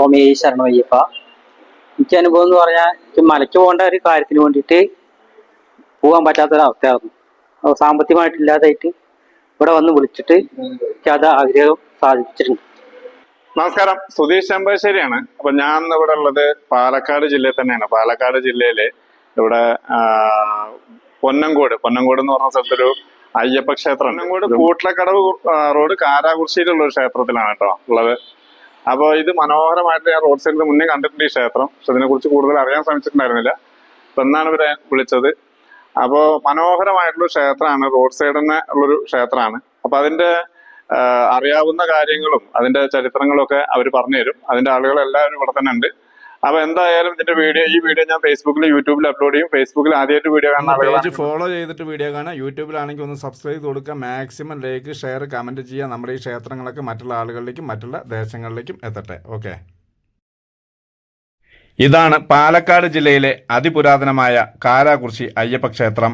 സ്വാമി ശരണമയ്യപ്പ. എനിക്ക് അനുഭവം എന്ന് പറഞ്ഞാൽ എനിക്ക് മലയ്ക്ക് പോകേണ്ട ഒരു കാര്യത്തിന് വേണ്ടിയിട്ട് പോകാൻ പറ്റാത്തൊരവസ്ഥയായിരുന്നു. അപ്പോൾ സാമ്പത്തികമായിട്ടില്ലാതായിട്ട് ഇവിടെ വന്ന് വിളിച്ചിട്ട് എനിക്ക് അത് ആഗ്രഹം സാധിച്ചിട്ടുണ്ട്. നമസ്കാരം. സുധീഷ് ചെമ്പശ്ശേരിയാണ്. അപ്പൊ ഞാൻ ഇവിടെ ഉള്ളത് പാലക്കാട് ജില്ലയിൽ തന്നെയാണ്. പാലക്കാട് ജില്ലയിൽ ഇവിടെ പൊന്നങ്കോട്. പൊന്നങ്കോട് എന്ന് പറഞ്ഞ സ്ഥലത്തൊരു അയ്യപ്പ ക്ഷേത്രം പൊന്നങ്കോട് കൂട്ടിലക്കടവ് റോഡ് കാരാകുർശിയിലുള്ള ഒരു ക്ഷേത്രത്തിലാണ് കേട്ടോ ഉള്ളത്. അപ്പൊ ഇത് മനോഹരമായിട്ട് ഞാൻ റോഡ് സൈഡിൽ മുന്നേ കണ്ടിട്ടുണ്ട് ഈ ക്ഷേത്രം. പക്ഷെ അതിനെ കുറിച്ച് കൂടുതൽ അറിയാൻ ശ്രമിച്ചിട്ടുണ്ടായിരുന്നില്ല. അപ്പൊ എന്നാണ് ഇവരെ വിളിച്ചത്? അപ്പോ മനോഹരമായിട്ടുള്ള ക്ഷേത്രമാണ് റോഡ് സൈഡിൽ തന്നെ ഉള്ളൊരു ക്ഷേത്രമാണ്. അപ്പൊ അതിന്റെ അറിയാവുന്ന കാര്യങ്ങളും അതിന്റെ ചരിത്രങ്ങളും ഒക്കെ അവർ പറഞ്ഞുതരും. അതിന്റെ ആളുകൾ എല്ലാവരും ഇവിടെ തന്നെ ഉണ്ട്. അപ്പൊ എന്തായാലും ഇതിന്റെ വീഡിയോ ഈ വീഡിയോ ഞാൻ ഫേസ്ബുക്കിൽ യൂട്യൂബിൽ അപ്ലോഡ് ചെയ്യും. ഫേസ്ബുക്കിൽ ആദ്യമായിട്ട് വീഡിയോ കാണാൻ പേജ് ഫോളോ ചെയ്തിട്ട് വീഡിയോ കാണാം യൂട്യൂബിലാണെങ്കിൽ ഒന്ന് സബ്സ്ക്രൈബ് ചെയ്ത് കൊടുക്കുക. മാക്സിമം ലൈക്ക് ഷെയർ കമന്റ് ചെയ്യുക. നമ്മുടെ ഈ ക്ഷേത്രങ്ങളൊക്കെ മറ്റുള്ള ആളുകളിലേക്കും മറ്റുള്ള ദേശങ്ങളിലേക്കും എത്തട്ടെ. ഓക്കെ ഇതാണ് പാലക്കാട് ജില്ലയിലെ അതിപുരാതനമായ കാരാകുർശി അയ്യപ്പ ക്ഷേത്രം.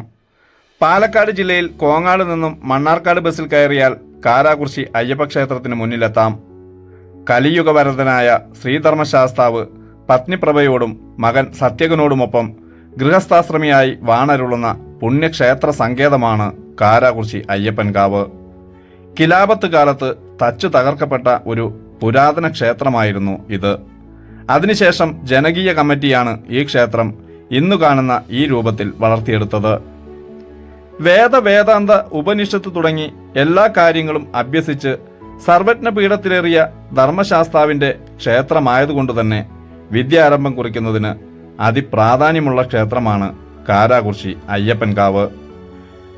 പാലക്കാട് ജില്ലയിൽ കോങ്ങാട് നിന്നും മണ്ണാർക്കാട് ബസ്സിൽ കയറിയാൽ കാരാകുർശി അയ്യപ്പ ക്ഷേത്രത്തിന് മുന്നിലെത്താം. കലിയുഗവരതനായ ശ്രീധർമ്മശാസ്താവ് പത്നിപ്രഭയോടും മകൻ സത്യകനോടുമൊപ്പം ഗൃഹസ്ഥാശ്രമിയായി വാണരുളുന്ന പുണ്യക്ഷേത്ര സങ്കേതമാണ് കാരാകുറിശി അയ്യപ്പൻകാവ് കിലാപത്ത് കാലത്ത് തച്ചു തകർക്കപ്പെട്ട ഒരു പുരാതന ക്ഷേത്രമായിരുന്നു ഇത്. അതിനുശേഷം ജനകീയ കമ്മിറ്റിയാണ് ഈ ക്ഷേത്രം ഇന്നു കാണുന്ന ഈ രൂപത്തിൽ വളർത്തിയെടുത്തത്. വേദ വേദാന്ത ഉപനിഷത്ത് തുടങ്ങി എല്ലാ കാര്യങ്ങളും അഭ്യസിച്ച് സർവജ്ഞ പീഠത്തിലേറിയ ധർമ്മശാസ്താവിന്റെ ക്ഷേത്രമായതുകൊണ്ട് തന്നെ വിദ്യാരംഭം കുറിക്കുന്നതിന് അതിപ്രാധാന്യമുള്ള ക്ഷേത്രമാണ് കാരാകുർശി അയ്യപ്പൻകാവ്.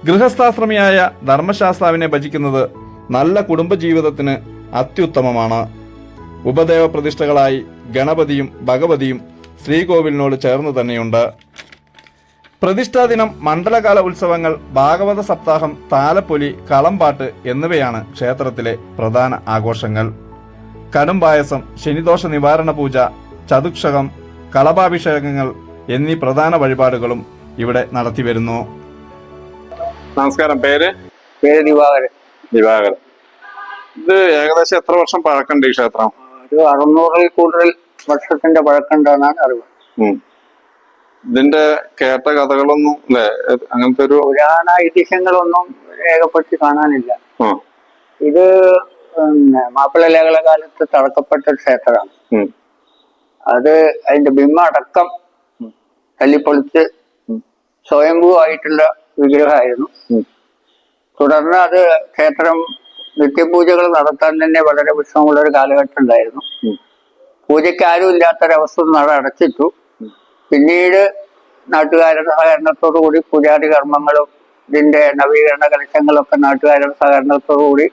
ഗൃഹസ്ഥാശ്രമിയായ ധർമ്മശാസ്താവിനെ ഭജിക്കുന്നത് നല്ല കുടുംബജീവിതത്തിന് അത്യുത്തമമാണ്. ഉപദേവ പ്രതിഷ്ഠകളായി ഗണപതിയും ഭഗവതിയും ശ്രീകോവിലിനോട് ചേർന്ന് തന്നെയുണ്ട്. പ്രതിഷ്ഠാദിനം മണ്ഡലകാല ഉത്സവങ്ങൾ ഭാഗവത സപ്താഹം താലപ്പൊലി കളംപാട്ട് എന്നിവയാണ് ക്ഷേത്രത്തിലെ പ്രധാന ആഘോഷങ്ങൾ. കടുംപായസം ശനിദോഷ നിവാരണ പൂജ ചതുക്ഷകം കളഭാഭിഷേകങ്ങൾ എന്നീ പ്രധാന വഴിപാടുകളും ഇവിടെ നടത്തി വരുന്നു. നമസ്കാരം. പേര്? പേര് ദിവാകരൻ. ദിവാകരൻ. ഇത് ഏകദേശം എത്ര വർഷം പഴക്കമുണ്ട് ഈ ക്ഷേത്രം? ഒരു അറുന്നൂറിൽ കൂടുതൽ വർഷത്തിന്റെ പഴക്കമുണ്ടെന്നാണ് അറിവ്. ഇതിന്റെ കേട്ട കഥകളൊന്നും അല്ലെ? അങ്ങനത്തെ ഒരു പുരാണ ഐതിഹ്യങ്ങളൊന്നും രേഖപ്പെടുത്തി കാണാനില്ല. ഇത് മാപ്പിള ലേഖല കാലത്ത് തടക്കപ്പെട്ട ക്ഷേത്രമാണ് അത് അതിന്റെ ബിംബടക്കം തല്ലിപ്പൊളിച്ച് സ്വയംഭൂവായിട്ടുള്ള വിഗ്രഹമായിരുന്നു. തുടർന്ന് അത് ക്ഷേത്രം നിത്യപൂജകൾ നടത്താൻ തന്നെ വളരെ വിഷമമുള്ള ഒരു കാലഘട്ടം ഉണ്ടായിരുന്നു. പൂജയ്ക്ക് ആരും ഇല്ലാത്തൊരവസ്ഥ നട അടച്ചിട്ടു. പിന്നീട് നാട്ടുകാരുടെ സഹകരണത്തോടു കൂടി പൂജാതി കർമ്മങ്ങളും ഇതിന്റെ നവീകരണ കലശങ്ങളൊക്കെ നാട്ടുകാരുടെ സഹകരണത്തോടു കൂടി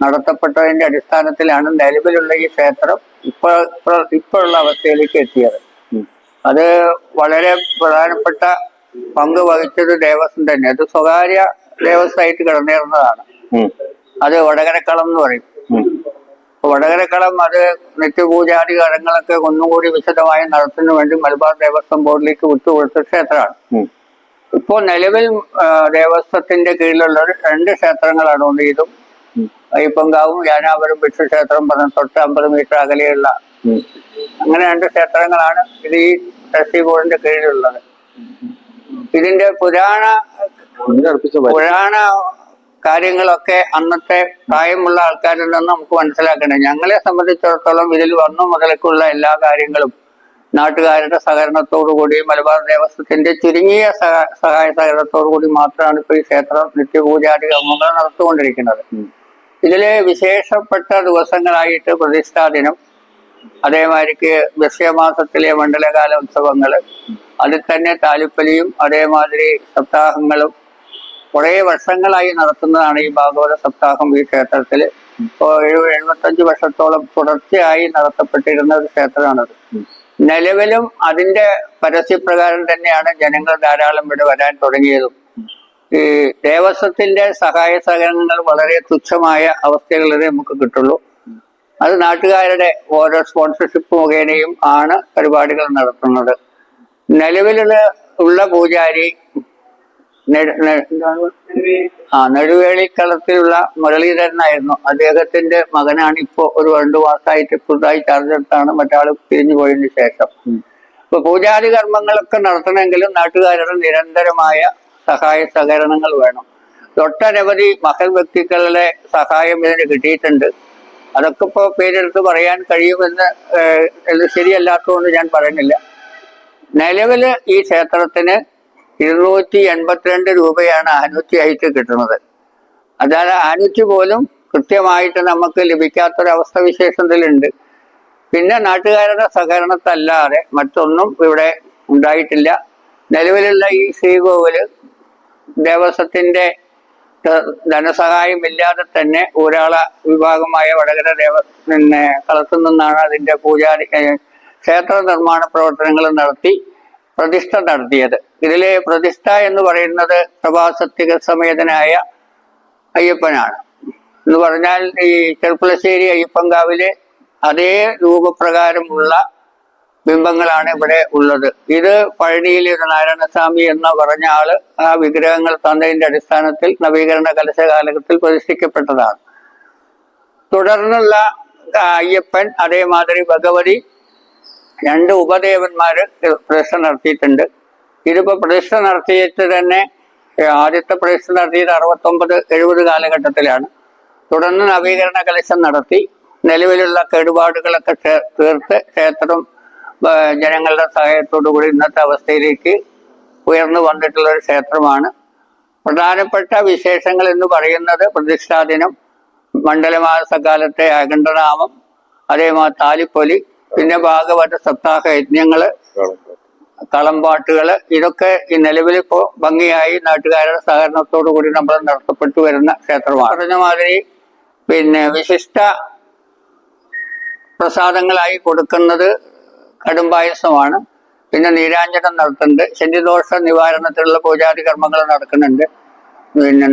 നടത്തപ്പെട്ടതിന്റെ അടിസ്ഥാനത്തിലാണ് നിലവിലുള്ള ഈ ക്ഷേത്രം ഇപ്പോൾ ഇപ്പോഴുള്ള അവസ്ഥയിലേക്ക് എത്തിയത്. അത് വളരെ പ്രധാനപ്പെട്ട പങ്ക് വഹിച്ചത് ദേവസ്വം തന്നെ. അത് സ്വകാര്യ ദേവസ്വമായിട്ട് കിടന്നിരുന്നതാണ്. അത് വടകരക്കളം എന്ന് പറയും. വടകരക്കളം അത് നിത്യപൂജാതി കടങ്ങളൊക്കെ ഒന്നുകൂടി വിശദമായി നടത്തുന്നതിന് വേണ്ടി മലബാർ ദേവസ്വം ബോർഡിലേക്ക് വിട്ടുകൊടുത്ത ക്ഷേത്രമാണ്. ഇപ്പോ ഇപ്പോൾ നിലവിൽ ദേവസ്വത്തിന്റെ കീഴിലുള്ള രണ്ട് ക്ഷേത്രങ്ങളാണ് ഒന്ന് ഇതും. അയ്യപ്പങ്കാവും യാനാപുരം വിഷ്ണുക്ഷേത്രം പറഞ്ഞ തൊട്ട് അമ്പത് മീറ്റർ അകലെയുള്ള. അങ്ങനെ രണ്ട് ക്ഷേത്രങ്ങളാണ് ഇത് ഈ ട്രസ്റ്റി ബോർഡിന്റെ കീഴിലുള്ളത് ഇതിന്റെ പുരാണ. പുരാണ കാര്യങ്ങളൊക്കെ അന്നത്തെ പ്രായമുള്ള ആൾക്കാരിൽ നിന്ന് നമുക്ക് മനസ്സിലാക്കണം ഞങ്ങളെ സംബന്ധിച്ചിടത്തോളം ഇതിൽ വന്നു മുതലേക്കുള്ള എല്ലാ കാര്യങ്ങളും നാട്ടുകാരുടെ സഹകരണത്തോടു കൂടി മലബാർ ദേവസ്വത്തിന്റെ ചുരുങ്ങിയ സഹ- സഹായ സഹകരണത്തോടു കൂടി മാത്രമാണ് ഇപ്പോൾ ഈ ക്ഷേത്രം നിത്യപൂജാടി കർമ്മങ്ങൾ നടത്തുകൊണ്ടിരിക്കുന്നത് ഉം. ഇതിലെ വിശേഷപ്പെട്ട ദിവസങ്ങളായിട്ട് പ്രതിഷ്ഠാ ദിനം. അതേമാതിരിക്ക് ദൃശ്യമാസത്തിലെ മണ്ഡലകാല ഉത്സവങ്ങൾ അതിൽ തന്നെ താലിപ്പലിയും അതേമാതിരി സപ്താഹങ്ങളും കുറേ വർഷങ്ങളായി നടത്തുന്നതാണ് ഈ ഭാഗവത സപ്താഹം ഈ ക്ഷേത്രത്തിൽ ഇപ്പോൾ എഴുപത് എഴുപത്തഞ്ച് വർഷത്തോളം തുടർച്ചയായി നടത്തപ്പെട്ടിരുന്ന ഒരു ക്ഷേത്രമാണത്. നിലവിലും അതിന്റെ പരസ്യപ്രകാരം തന്നെയാണ് ജനങ്ങൾ ധാരാളം ഇവിടെ വരാൻ തുടങ്ങിയതും. ഈ ദേവസ്വത്തിന്റെ സഹായ സഹകരണങ്ങൾ വളരെ തുച്ഛമായ അവസ്ഥകളിലേ നമുക്ക് കിട്ടുള്ളൂ. അത് നാട്ടുകാരുടെ ഓരോ സ്പോൺസർഷിപ്പ് മുഖേനയും ആണ് പരിപാടികൾ നടത്തുന്നത്. നിലവിലുള്ള ഉള്ള പൂജാരി? ആ നെടുവേളിക്കളത്തിലുള്ള മുരളീധരനായിരുന്നു. അദ്ദേഹത്തിന്റെ മകനാണ് ഇപ്പോ ഒരു രണ്ടു മാസമായിട്ട് പുതുതായി ചാർജ് എടുത്താണ് മറ്റാൾ പിരിഞ്ഞു പോയതിനു ശേഷം. ഇപ്പൊ പൂജാതി കർമ്മങ്ങളൊക്കെ നടത്തണമെങ്കിലും നാട്ടുകാരുടെ നിരന്തരമായ സഹായ സഹകരണങ്ങൾ വേണം. ഒട്ടനവധി മഹൽ വ്യക്തികളുടെ സഹായം ഇതിന് കിട്ടിയിട്ടുണ്ട്. അതൊക്കെ ഇപ്പോൾ പേരെടുത്ത് പറയാൻ കഴിയുമെന്ന് ശരിയല്ലാത്തതുകൊണ്ട് ഞാൻ പറയുന്നില്ല. നിലവിൽ ഈ ക്ഷേത്രത്തിന് ഇരുന്നൂറ്റി എൺപത്തിരണ്ട് രൂപയാണ് ആയിട്ട് കിട്ടുന്നത്. അതായത് ആനൂറ്റി പോലും കൃത്യമായിട്ട് നമുക്ക് ലഭിക്കാത്തൊരവസ്ഥ വിശേഷത്തിലുണ്ട്. പിന്നെ നാട്ടുകാരുടെ സഹകരണത്തല്ലാതെ മറ്റൊന്നും ഇവിടെ ഉണ്ടായിട്ടില്ല. നിലവിലുള്ള ഈ ശ്രീകോവിൽ ദേവസ്വത്തിന്റെ ധനസഹായം ഇല്ലാതെ തന്നെ ഒരാള വിഭാഗമായ വടകര ദേവ പിന്നെ കളത്തു നിന്നാണ് അതിന്റെ പൂജാരി ക്ഷേത്ര നിർമ്മാണ പ്രവർത്തനങ്ങൾ നടത്തി പ്രതിഷ്ഠ നടത്തിയത്. ഇതിലെ പ്രതിഷ്ഠ എന്ന് പറയുന്നത് പ്രഭാസത്തിക സമേതനായ അയ്യപ്പനാണ്. എന്ന് പറഞ്ഞാൽ ഈ ചെർപ്പുളശ്ശേരി അയ്യപ്പൻകാവിലെ അതേ രൂപപ്രകാരമുള്ള ബിംബങ്ങളാണ് ഇവിടെ ഉള്ളത്. ഇത് പഴനിയിൽ ഒരു നാരായണസ്വാമി എന്ന് പറഞ്ഞ ആൾ ആ വിഗ്രഹങ്ങൾ തന്നതിന്റെ അടിസ്ഥാനത്തിൽ നവീകരണ കലശ കാലഘട്ടത്തിൽ പ്രതിഷ്ഠിക്കപ്പെട്ടതാണ്. തുടർന്നുള്ള അയ്യപ്പൻ അതേമാതിരി ഭഗവതി രണ്ട് ഉപദേവന്മാര് പ്രതിഷ്ഠ നടത്തിയിട്ടുണ്ട്. ഇതിപ്പോ പ്രതിഷ്ഠ നടത്തിയിട്ട് തന്നെ ആദ്യത്തെ പ്രതിഷ്ഠ നടത്തിയത് അറുപത്തൊമ്പത് എഴുപത് കാലഘട്ടത്തിലാണ്. തുടർന്ന് നവീകരണ കലശം നടത്തി. നിലവിലുള്ള കേടുപാടുകളൊക്കെ തീർത്ത് ക്ഷേത്രം ജനങ്ങളുടെ സഹായത്തോടു കൂടി ഇന്നത്തെ അവസ്ഥയിലേക്ക് ഉയർന്നു വന്നിട്ടുള്ള ഒരു ക്ഷേത്രമാണ്. പ്രധാനപ്പെട്ട വിശേഷങ്ങൾ എന്ന് പറയുന്നത് പ്രതിഷ്ഠാദിനം മണ്ഡലമാസകാലത്തെ അഖണ്ഡനാമം അതേമാതിരി താലിപ്പൊലി പിന്നെ ഭാഗവത സപ്താഹ യജ്ഞങ്ങൾ കളമ്പാട്ടുകൾ ഇതൊക്കെ ഈ നിലവിലിപ്പോ ഭംഗിയായി നാട്ടുകാരുടെ സഹകരണത്തോടു കൂടി നമ്മൾ നടത്തപ്പെട്ടു വരുന്ന ക്ഷേത്രമാണ്. പറഞ്ഞ മാതിരി പിന്നെ വിശിഷ്ട പ്രസാദങ്ങളായി കൊടുക്കുന്നത് കടുംപായസമാണ് പിന്നെ നീരാഞ്ജനം നടത്തുന്നുണ്ട്. ശനിദോഷ നിവാരണത്തിലുള്ള പൂജാതി കർമ്മങ്ങൾ നടക്കുന്നുണ്ട്. പിന്നെ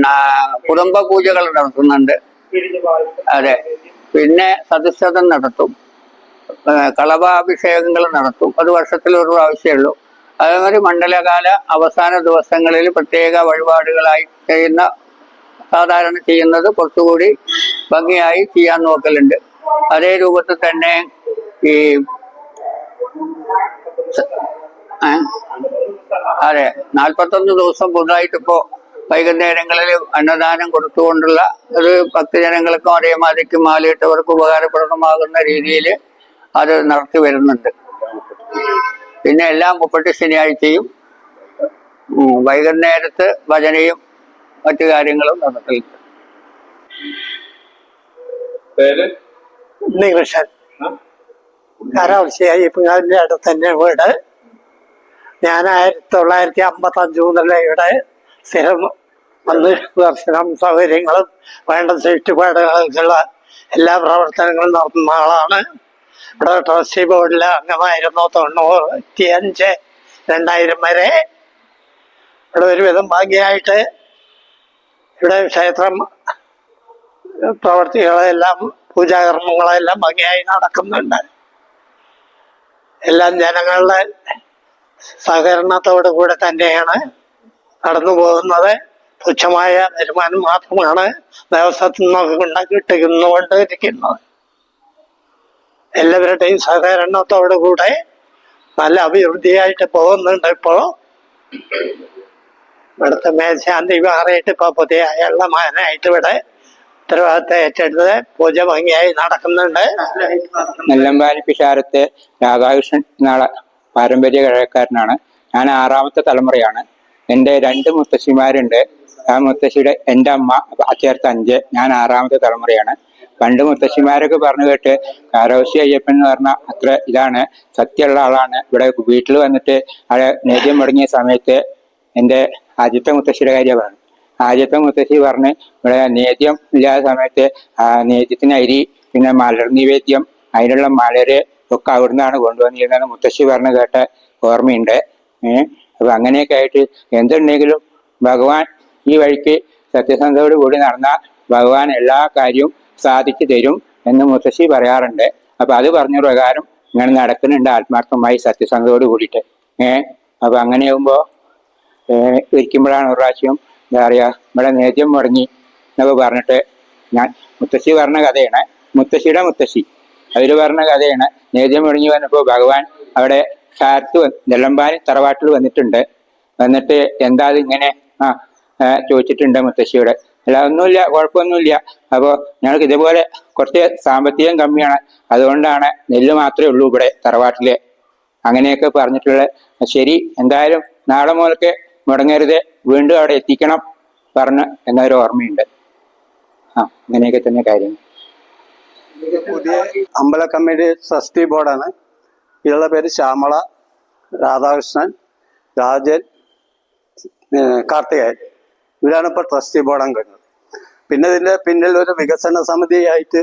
കുടുംബ പൂജകൾ നടത്തുന്നുണ്ട്. അതെ. പിന്നെ സദസ്യതം നടത്തും. കളഭാഭിഷേകങ്ങൾ നടത്തും. അത് വർഷത്തിൽ ഒരു പ്രാവശ്യമേ അതേമാതിരി മണ്ഡലകാല അവസാന ദിവസങ്ങളിൽ പ്രത്യേക വഴിപാടുകളായി ചെയ്യുന്ന സാധാരണ ചെയ്യുന്നത് കുറച്ചുകൂടി ഭംഗിയായി ചെയ്യാൻ നോക്കലുണ്ട്. അതേ രൂപത്തിൽ തന്നെ ഈ? അതെ നാൽപ്പത്തൊന്ന് ദിവസം പുതുതായിട്ടിപ്പോ വൈകുന്നേരങ്ങളിൽ അന്നദാനം കൊടുത്തുകൊണ്ടുള്ള ഒരു ഭക്തജനങ്ങൾക്കും അതേമാതിരിക്കും മാലയിട്ടവർക്കും ഉപകാരപ്രദമാകുന്ന രീതിയിൽ അത് നടത്തി വരുന്നുണ്ട്. പിന്നെ എല്ലാ മുപ്പത്തി ശനിയാഴ്ചയും വൈകുന്നേരത്ത് ഭജനയും മറ്റു കാര്യങ്ങളും നടത്തലുണ്ട്. പേര്? ഉണ്ണികൃഷ്ണൻ. കാരാവശ്യമായി ഇപ്പം അതിന്റെ അടുത്ത് തന്നെ വീട്. ഞാൻ ആയിരത്തി തൊള്ളായിരത്തി അമ്പത്തി അഞ്ച് മുതൽ ഇവിടെ സ്ഥിരം വന്ന് ദർശനം സൗകര്യങ്ങളും വേണ്ട ചുറ്റുപാടുകൾക്കുള്ള എല്ലാ പ്രവർത്തനങ്ങളും നടത്തുന്ന ആളാണ്. ഇവിടെ ട്രസ്റ്റി ബോർഡിലെ അംഗമായിരുന്നു തൊണ്ണൂറ്റി അഞ്ച് രണ്ടായിരം വരെ. ഇവിടെ ഒരുവിധം ഭാഗ്യമായിട്ട് ഇവിടെ ക്ഷേത്രം പ്രവർത്തികളെല്ലാം പൂജാകർമ്മങ്ങളെല്ലാം ഭംഗിയായി നടക്കുന്നുണ്ട്. എല്ലാം ജനങ്ങളുടെ സഹകരണത്തോടു കൂടെ തന്നെയാണ് നടന്നു പോകുന്നത്. തുച്ഛമായ വരുമാനം മാത്രമാണ് ദേവസ്വത്തിൽ നിന്നൊക്കെ കൊണ്ട് കിട്ടുന്നുകൊണ്ടിരിക്കുന്നത് എല്ലാവരുടെയും സഹകരണത്തോടു കൂടെ നല്ല അഭിവൃദ്ധിയായിട്ട് പോകുന്നുണ്ട് ഇപ്പോൾ. ഇവിടുത്തെ മേശാന്തി മാറിയിട്ട് ഇപ്പോൾ പുതിയ അയാളുടെ മകനായിട്ട് ഇവിടെ ഉത്തരവാദിത്തം ഏറ്റെടുത്ത് പൂജ ഭംഗിയായി നടക്കുന്നുണ്ട്. നെല്ലമ്പാലി പിഷാരത്തെ രാധാകൃഷ്ണൻ നാളെ പാരമ്പര്യ കഴകക്കാരനാണ് ഞാൻ ആറാമത്തെ തലമുറയാണ്. എന്റെ രണ്ട് മുത്തശ്ശിമാരുണ്ട്. ആ മുത്തശ്ശിയുടെ എന്റെ അമ്മ ചേർത്ത് അഞ്ച്. ഞാൻ ആറാമത്തെ തലമുറയാണ്. പണ്ട് മുത്തശ്ശിമാരൊക്കെ പറഞ്ഞു കേട്ട് കാരോശി അയ്യപ്പൻ എന്ന് പറഞ്ഞ അത്ര ഇതാണ് സത്യമുള്ള ആളാണ്. ഇവിടെ വീട്ടിൽ വന്നിട്ട് അയാൾ നേദ്യം മുടങ്ങിയ സമയത്ത് എന്റെ ആദ്യത്തെ മുത്തശ്ശിയുടെ കാര്യം പറഞ്ഞു. ആദ്യത്തെ മുത്തശ്ശി പറഞ്ഞ് ഇവിടെ നേദ്യം ഇല്ലാത്ത സമയത്ത് നേദ്യത്തിന് അരി പിന്നെ മലർ നിവേദ്യം അതിനുള്ള മലര് ഒക്കെ അവിടുന്നാണ് കൊണ്ടുവന്നിരുന്നത് മുത്തശ്ശി പറഞ്ഞ് കേട്ട ഓർമ്മയുണ്ട്. ഏഹ് അപ്പൊ അങ്ങനെയൊക്കെ ആയിട്ട് എന്തുണ്ടെങ്കിലും ഭഗവാൻ ഈ വഴിക്ക് സത്യസന്ധയോട് കൂടി നടന്ന ഭഗവാൻ എല്ലാ കാര്യവും സാധിച്ചു തരും എന്ന് മുത്തശ്ശി പറയാറുണ്ട്. അപ്പൊ അത് പറഞ്ഞ പ്രകാരം ഇങ്ങനെ നടക്കുന്നുണ്ട് ആത്മാർത്ഥമായി സത്യസന്ധതയോട് കൂടിയിട്ട്. ഏഹ് അപ്പൊ അങ്ങനെയാകുമ്പോ ഏഹ് ഇരിക്കുമ്പോഴാണ് ഒരു പ്രാവശ്യം എന്താ പറയുക ഇവിടെ നേദ്യം മുടങ്ങി എന്നൊക്കെ പറഞ്ഞിട്ട് ഞാൻ മുത്തശ്ശി പറഞ്ഞ കഥയാണ്. മുത്തശ്ശിയുടെ മുത്തശ്ശി. അതിൽ പറഞ്ഞ കഥയാണ്. നേദ്യം മുടങ്ങി വന്നപ്പോൾ ഭഗവാൻ അവിടെ കാലത്ത് നെല്ലമ്പാനി തറവാട്ടിൽ വന്നിട്ടുണ്ട്. വന്നിട്ട് എന്താ ഇങ്ങനെ ആ, ചോദിച്ചിട്ടുണ്ട് മുത്തശ്ശിയോട്. അല്ല ഒന്നുമില്ല കുഴപ്പമൊന്നുമില്ല. അപ്പോൾ ഞങ്ങൾക്ക് ഇതുപോലെ കുറച്ച് സാമ്പത്തികം കമ്മിയാണ്. അതുകൊണ്ടാണ് നെല്ല് മാത്രമേ ഉള്ളൂ ഇവിടെ തറവാട്ടിൽ അങ്ങനെയൊക്കെ പറഞ്ഞിട്ടുള്ള ശരി എന്തായാലും നാളെ മുതൽക്ക് മുടങ്ങരുത്. വീണ്ടും അവിടെ എത്തിക്കണം പറഞ്ഞ് എന്നൊരു ഓർമ്മയുണ്ട്. ആ അങ്ങനെയൊക്കെ തന്നെ കാര്യങ്ങൾ പുതിയ അമ്പല കമ്മിറ്റി ട്രസ്റ്റി ബോർഡാണ്. ഇതിലുള്ള പേര് ശ്യാമള രാധാകൃഷ്ണൻ രാജൻ കാർത്തികേയൻ. ഇവരാണ് ഇപ്പോൾ ട്രസ്റ്റി ബോർഡ് അംഗങ്ങൾ പിന്നെ ഇതിന്റെ പിന്നിൽ ഒരു വികസന സമിതിയായിട്ട്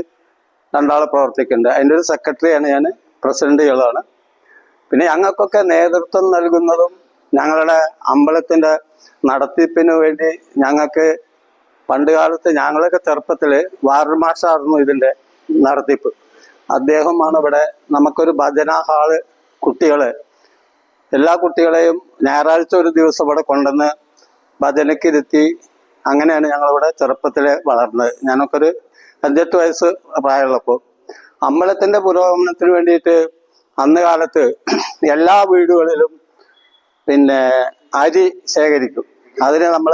രണ്ടാൾ പ്രവർത്തിക്കുന്നുണ്ട്. അതിന്റെ ഒരു സെക്രട്ടറിയാണ് ഞാൻ പ്രസിഡന്റുകളാണ് പിന്നെ ഞങ്ങൾക്കൊക്കെ നേതൃത്വം നൽകുന്നതും ഞങ്ങളുടെ അമ്പലത്തിന്റെ നടത്തിപ്പിന് വേണ്ടി ഞങ്ങൾക്ക് പണ്ട് കാലത്ത് ഞങ്ങളൊക്കെ ചെറുപ്പത്തിൽ വാർഡ് മാഷായിരുന്നു ഇതിന്റെ നടത്തിപ്പ്. അദ്ദേഹമാണ് ഇവിടെ നമുക്കൊരു ഭജന ഹാൾ കുട്ടികളെ എല്ലാ കുട്ടികളെയും ഞായറാഴ്ച ഒരു ദിവസം ഇവിടെ കൊണ്ടുവന്ന് ഭജനക്കിരുത്തി അങ്ങനെയാണ് ഞങ്ങളിവിടെ ചെറുപ്പത്തിൽ വളർന്നത്. ഞങ്ങൾക്കൊരു അഞ്ചെട്ട് വയസ്സ് പ്രായമുള്ളപ്പോൾ അമ്പലത്തിന്റെ പുരോഗമനത്തിന് വേണ്ടിയിട്ട് അന്ന് കാലത്ത് എല്ലാ വീടുകളിലും പിന്നെ അരി ശേഖരിക്കും. അതിന് നമ്മൾ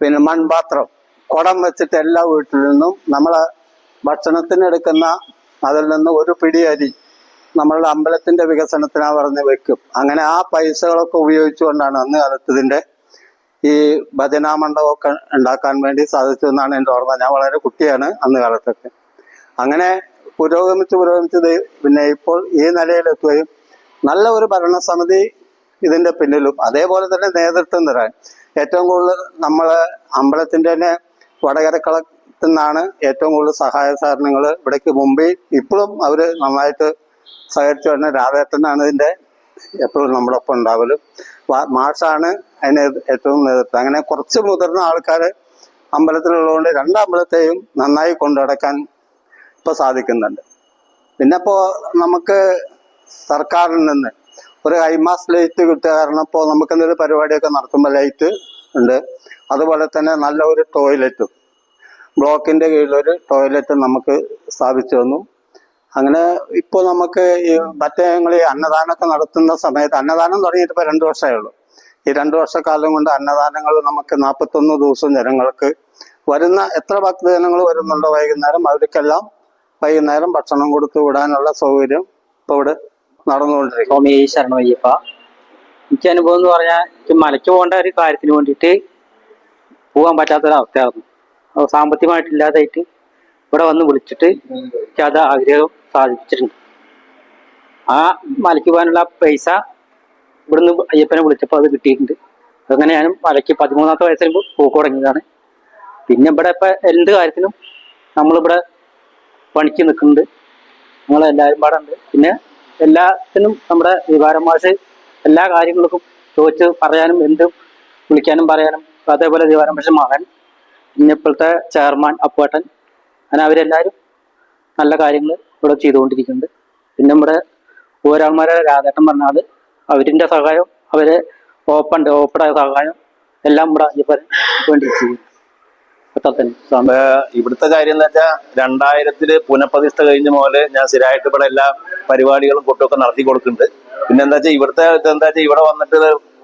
പിന്നെ മൺപാത്രം കുടം വെച്ചിട്ട് എല്ലാ വീട്ടിൽ നിന്നും നമ്മൾ ഭക്ഷണത്തിന് എടുക്കുന്ന അതിൽ നിന്ന് ഒരു പിടി അരി നമ്മളുടെ അമ്പലത്തിന്റെ വികസനത്തിനാ പറഞ്ഞ് വെക്കും. അങ്ങനെ ആ പൈസകളൊക്കെ ഉപയോഗിച്ചുകൊണ്ടാണ് അന്ന് കാലത്ത് ഇതിന്റെ ഈ ഭജനാ മണ്ഡപമൊക്കെ ഉണ്ടാക്കാൻ വേണ്ടി സാധിച്ചു എന്നാണ് എന്റെ ഓർമ്മ. ഞാൻ വളരെ കുട്ടിയാണ് അന്ന് കാലത്തൊക്കെ. അങ്ങനെ പുരോഗമിച്ച് പുരോഗമിച്ച് പിന്നെ ഇപ്പോൾ ഈ നിലയിലെത്തുകയും നല്ല ഒരു ഭരണസമിതി ഇതിന്റെ പിന്നിലും അതേപോലെ തന്നെ നേതൃത്വം തരാൻ. ഏറ്റവും കൂടുതൽ നമ്മൾ അമ്പലത്തിന്റെ തന്നെ വടകരക്കളത്തിൽ നിന്നാണ് ഏറ്റവും കൂടുതൽ സഹായ സഹകരണങ്ങൾ ഇവിടേക്ക് മുമ്പേ ഇപ്പോഴും അവർ നന്നായിട്ട് സഹകരിച്ചു വരുന്ന രാധേട്ടനാണ് ഇതിന്റെ എപ്പോഴും നമ്മുടെ ഒപ്പം ഉണ്ടാവലും മാഷാണ് അതിന് ഏറ്റവും നേതൃത്വം. അങ്ങനെ കുറച്ച് മുതിർന്ന ആൾക്കാർ അമ്പലത്തിലുള്ളതുകൊണ്ട് രണ്ട് അമ്പലത്തെയും നന്നായി കൊണ്ടുനടക്കാൻ ഇപ്പൊ സാധിക്കുന്നുണ്ട്. പിന്നെ ഇപ്പോ നമുക്ക് സർക്കാരിൽ നിന്ന് ഒരു ഹൈമാസ് ലൈറ്റ് കിട്ടുക. കാരണം ഇപ്പോൾ നമുക്ക് എന്തെങ്കിലും പരിപാടിയൊക്കെ നടത്തുമ്പോൾ ലൈറ്റ് ഉണ്ട്. അതുപോലെ തന്നെ നല്ല ഒരു ടോയ്ലറ്റും ബ്ലോക്കിന്റെ കീഴിലൊരു ടോയ്ലറ്റ് നമുക്ക് സ്ഥാപിച്ചു തന്നു. അങ്ങനെ ഇപ്പോൾ നമുക്ക് ഈ മറ്റേ ഞങ്ങൾ ഈ അന്നദാനമൊക്കെ നടത്തുന്ന സമയത്ത് അന്നദാനം തുടങ്ങിയിട്ട് ഇപ്പോൾ രണ്ട് വർഷമേ ഉള്ളൂ. ഈ രണ്ട് വർഷക്കാലം കൊണ്ട് അന്നദാനങ്ങൾ നമുക്ക് നാൽപ്പത്തൊന്ന് ദിവസം ജനങ്ങൾക്ക് വരുന്ന എത്ര ഭക്തജനങ്ങൾ വരുന്നുണ്ടോ വൈകുന്നേരം അവർക്കെല്ലാം വൈകുന്നേരം ഭക്ഷണം കൊടുത്തു വിടാനുള്ള സൗകര്യം ഇപ്പോൾ ഇവിടെ നടന്നുകൊണ്ടിരിക്കും. സ്വാമി ശരണമയ്യപ്പ എനിക്ക് അനുഭവം എന്ന് പറഞ്ഞാൽ എനിക്ക് മലയ്ക്ക് പോകേണ്ട ഒരു കാര്യത്തിന് വേണ്ടിയിട്ട് പോകാൻ പറ്റാത്തൊരവസ്ഥയായിരുന്നു. അത് സാമ്പത്തികമായിട്ടില്ലാതായിട്ട് ഇവിടെ വന്ന് വിളിച്ചിട്ട് എനിക്ക് അത് ആഗ്രഹം സാധിച്ചിട്ടുണ്ട്. ആ മലയ്ക്ക് പോകാനുള്ള പൈസ ഇവിടുന്ന് അയ്യപ്പനെ വിളിച്ചപ്പോൾ അത് കിട്ടിയിട്ടുണ്ട്. അങ്ങനെ ഞാനും മലയ്ക്ക് പതിമൂന്നാമത്തെ വയസ്സിൽ പോക്ക് തുടങ്ങിയതാണ്. പിന്നെ ഇവിടെ ഇപ്പം എന്ത് കാര്യത്തിനും നമ്മളിവിടെ പണിക്ക് നിൽക്കുന്നുണ്ട്. നിങ്ങളെല്ലാവരും പാടുണ്ട് പിന്നെ എല്ലാത്തിനും നമ്മുടെ മാഷ് എല്ലാ കാര്യങ്ങൾക്കും ചോദിച്ച് പറയാനും എന്തും വിളിക്കാനും പറയാനും അതേപോലെ ദിവാരം മാഷ് മകൻ പിന്നെ ഇപ്പോഴത്തെ ചെയർമാൻ അപ്പുവേട്ടൻ അങ്ങനെ അവരെല്ലാവരും നല്ല കാര്യങ്ങൾ ഇവിടെ ചെയ്തുകൊണ്ടിരിക്കുന്നുണ്ട്. പിന്നെ നമ്മുടെ ഓരോമാരെ രാധേട്ടൻ പറഞ്ഞാൽ അവരിന്റെ സഹായം അവരെ ഓപ്പൺ ഓപ്പണായ സഹായം എല്ലാം ഇവിടെ അയ്യപ്പൻ വേണ്ടി ചെയ്യും ഇവിടുത്തെ കാര്യം എന്ന് വെച്ചാൽ രണ്ടായിരത്തിൽ പുനഃപ്രതിഷ്ഠ കഴിഞ്ഞ പോലെ ഞാൻ സ്ഥിരമായിട്ട് ഇവിടെ എല്ലാ പരിപാടികളും കൊട്ടുമൊക്കെ നടത്തി കൊടുക്കുന്നുണ്ട്. പിന്നെ എന്താ വെച്ചാൽ ഇവിടുത്തെ എന്താ വെച്ചാൽ ഇവിടെ വന്നിട്ട്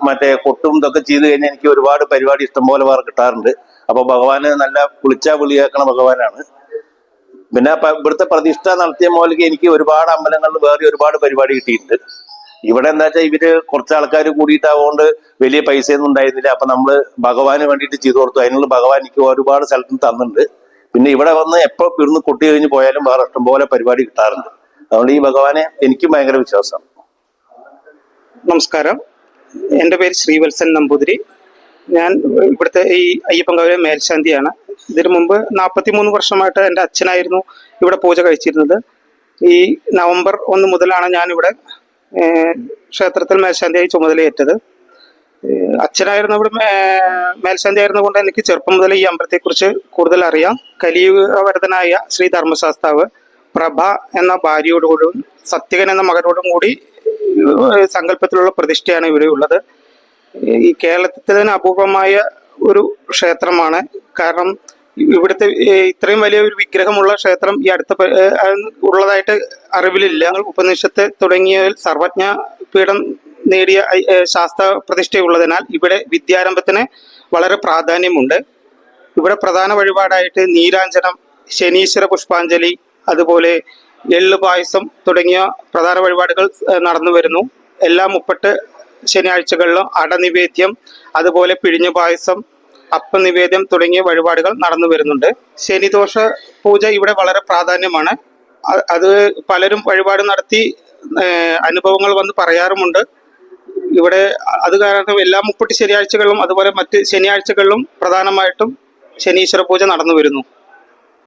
മറ്റേ കൊട്ടും ഇതൊക്കെ ചെയ്ത് കഴിഞ്ഞാൽ എനിക്ക് ഒരുപാട് പരിപാടി ഇഷ്ടംപോലെ വേറെ കിട്ടാറുണ്ട്. അപ്പൊ ഭഗവാന് നല്ല കുളിച്ചാ വിളിയാക്കണ ഭഗവാനാണ്. പിന്നെ ഇവിടുത്തെ പ്രതിഷ്ഠ നടത്തിയ മുതലേക്ക് എനിക്ക് ഒരുപാട് അമ്പലങ്ങളിൽ വേറെ ഒരുപാട് പരിപാടി കിട്ടിയിട്ടുണ്ട്. ഇവിടെ എന്താ വെച്ചാൽ ഇവർ കുറച്ച് ആൾക്കാർ കൂടിയിട്ടാവുകൊണ്ട് വലിയ പൈസ ഒന്നും ഉണ്ടായിരുന്നില്ല. അപ്പൊ നമ്മൾ ഭഗവാന് വേണ്ടിയിട്ട് ചെയ്തു കൊടുത്തു. അതിനുള്ള ഭഗവാൻ എനിക്ക് ഒരുപാട് സ്ഥലത്ത് തന്നിട്ടുണ്ട്. പിന്നെ ഇവിടെ വന്ന് എപ്പോ ഇവിടുന്ന് കൊട്ടി കഴിഞ്ഞ് പോയാലും വേറെ ഇഷ്ടംപോലെ പരിപാടി കിട്ടാറുണ്ട്. അതുകൊണ്ട് ഈ ഭഗവാനെ എനിക്കും ഭയങ്കര വിശ്വാസമാണ് നമസ്കാരം. എന്റെ പേര് ശ്രീവത്സൻ നമ്പൂതിരി. ഞാൻ ഇവിടുത്തെ ഈ അയ്യപ്പൻകാവിലെ മേൽശാന്തിയാണ്. ഇതിനു മുമ്പ് നാൽപ്പത്തി മൂന്ന് വർഷമായിട്ട് എന്റെ അച്ഛനായിരുന്നു ഇവിടെ പൂജ കഴിച്ചിരുന്നത്. ഈ നവംബർ ഒന്ന് മുതലാണ് ഞാൻ ഇവിടെ ക്ഷേത്രത്തിൽ മേൽശാന്തിയായി ചുമതലയേറ്റത്. അച്ഛനായിരുന്നു ഇവിടെ മേൽശാന്തി മേൽശാന്തി ആയിരുന്നുകൊണ്ട് എനിക്ക് ചെറുപ്പം മുതൽ ഈ അമ്പലത്തെക്കുറിച്ച് കൂടുതൽ അറിയാം. കലിയുഗവരതനായ ശ്രീ ധർമ്മശാസ്താവ് പ്രഭ എന്ന ഭാര്യയോടുകൂടും സത്യകൻ എന്ന മകനോടും കൂടി സങ്കല്പത്തിലുള്ള പ്രതിഷ്ഠയാണ് ഇവിടെ ഉള്ളത്. ഈ കേരളത്തിൽ തന്നെ അപൂർവമായ ഒരു ക്ഷേത്രമാണ്. കാരണം ഇവിടുത്തെ ഇത്രയും വലിയ ഒരു വിഗ്രഹമുള്ള ക്ഷേത്രം ഈ അടുത്ത ഉള്ളതായിട്ട് അറിവിലില്ല. ഉപനിഷത്ത് തുടങ്ങിയ സർവജ്ഞ പീഠം നേടിയ ശാസ്ത്ര പ്രതിഷ്ഠയുള്ളതിനാൽ ഇവിടെ വിദ്യാരംഭത്തിന് വളരെ പ്രാധാന്യമുണ്ട്. ഇവിടെ പ്രധാന വഴിപാടായിട്ട് നീരാഞ്ജനം ശനീശ്വര പുഷ്പാഞ്ജലി അതുപോലെ എള്ള് പായസം തുടങ്ങിയ പ്രധാന വഴിപാടുകൾ നടന്നു വരുന്നു. എല്ലാ മുപ്പട്ട് ശനിയാഴ്ചകളിലും അടനിവേദ്യം അതുപോലെ പിഴിഞ്ഞ പായസം അപ്പനിവേദ്യം തുടങ്ങിയ വഴിപാടുകൾ നടന്നു വരുന്നുണ്ട്. ശനിദോഷ പൂജ ഇവിടെ വളരെ പ്രാധാന്യമാണ്. അത് പലരും വഴിപാട് നടത്തി അനുഭവങ്ങൾ വന്ന് പറയാറുമുണ്ട്. ഇവിടെ അത് കാരണം എല്ലാ മുപ്പട്ട് ശനിയാഴ്ചകളിലും അതുപോലെ മറ്റ് ശനിയാഴ്ചകളിലും പ്രധാനമായിട്ടും ശനീശ്വര പൂജ നടന്നു വരുന്നു.